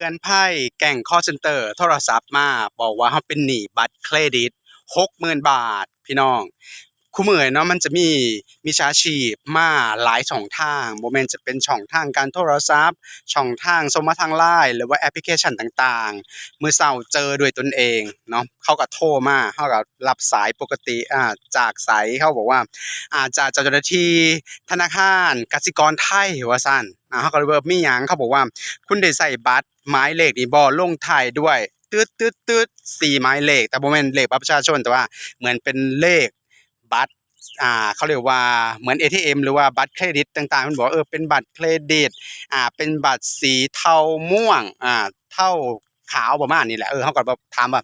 เตือนไพ่แก่งคอเซ็นเตอร์ โทรศัพท์มา บอกว่าเขาเป็นหนี้บัตรเครดิตหกหมื่นบาท พี่น้อง คู่มือเนาะมันจะมีมีชาชีพมาหลายช่องทางโมเมนจะเป็นช่องทางการโทรศัพท์ ช่องทางส่งมาทางไลน์หรือว่าแอปพลิเคชันต่างๆเมื่อเช้าเจอด้วยตนเองเนาะเขาก็โทรมาเขาก็รับสายปกติอ่าจากสายเขาบอกว่าอาจจะเจ้าหน้าที่ธนาคารกสิกรไทยว่าซั่นอ่าเขาก็เลยว่ามีหยังเขาบอกว่า คุณได้ใส่บัตรหมายเลขนี่บ่ลงท้ายด้วยตืดตืดตืดสี่หมายเลขแต่บ่แม่นเลขบัตรประชาชนแต่ว่าเหมือนเป็นเลข บัตรอ่าเขาเรียกว่าเหมือน ATM หรือว่าบัตรเครดิตต่างๆ มันบอกเออเป็นบัตรเครดิตอ่าเป็นบัตรสีเทาม่วงอ่าเทาขาวประมาณนี้แหละเออเขาก็บถามว่า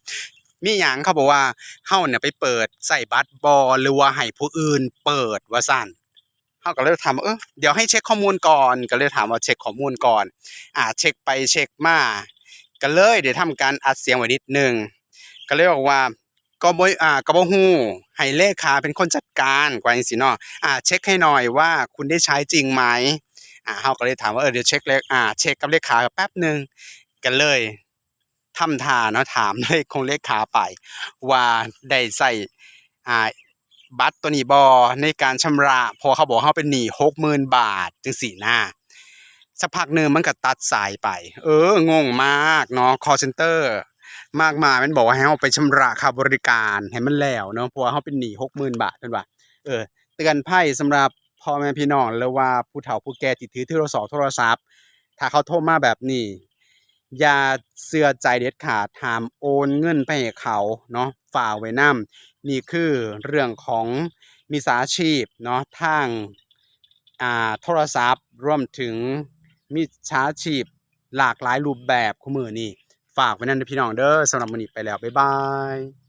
มีหยังเขาบอกว่าเฮาเนี่ยไปเปิดใส่บัตรบ่หรือว่าให้ผู้อื่น เปิดว่าซั่นเขาก็เลยถามว่าเออเดี๋ยวให้เช็คข้อมูลก่อนก็เลยถามว่าเช็คข้อมูลก่อน อ่าเช็คไปเช็คมาก็เลยเดี๋ยวทำการอัดเสียงไว้นิดนึงก็เลยบอกว่า ก็บ่อ่าก็บ่ฮู้ให้เลขาเป็นคนจัดการกว่าจังซี่เนาะอ่าเช็คให้หน่อยว่าคุณได้ใช้จริงไหมอ่าเฮาก็เลยถามว่าเออเดี๋ยวเช็คเลขอ่าเช็คกับเลขาแป๊บหนึงก็เลยทำท่าเนาะถามเลขของเลขาไป ว่าได้ใส่อ่าบัตรตัวนี้บอในการชำระพอเขาบอกเขาเป็นหนี้หกหมื่นบาทจังสี่หน้าสักพักหนึ่งมันก็ตัดสายไป เอองงมากเนาะ call center มากมายมันบอกว่าให้เราไปชำระค่าบริการให้มันแล้วเนาะเพราะว่าเขาเป็นหนี้หกหมื่นบาทเป็นว่าเออเตือนภัยสำหรับพ่อแม่พี่น้องหรือว่าผู้เฒ่าผู้แก่ที่ถือโทรศัพท์โทรศัพท์ ถ้าเขาโทรมาแบบนี้อย่าเชื่อใจเด็ดขาดห้ามโอนเงินไปให้เขาเนาะฝ่าไว้นำนี่คือเรื่องของมิจฉาชีพเนาะทางอ่าโทรศัพท์รวมถึงมิจฉาชีพหลากหลายรูปแบบคู่มือนี่ ฝากไว้นั่นพี่น้องเด้อสำหรับมื้อนี้ไปแล้วบ๊ายบาย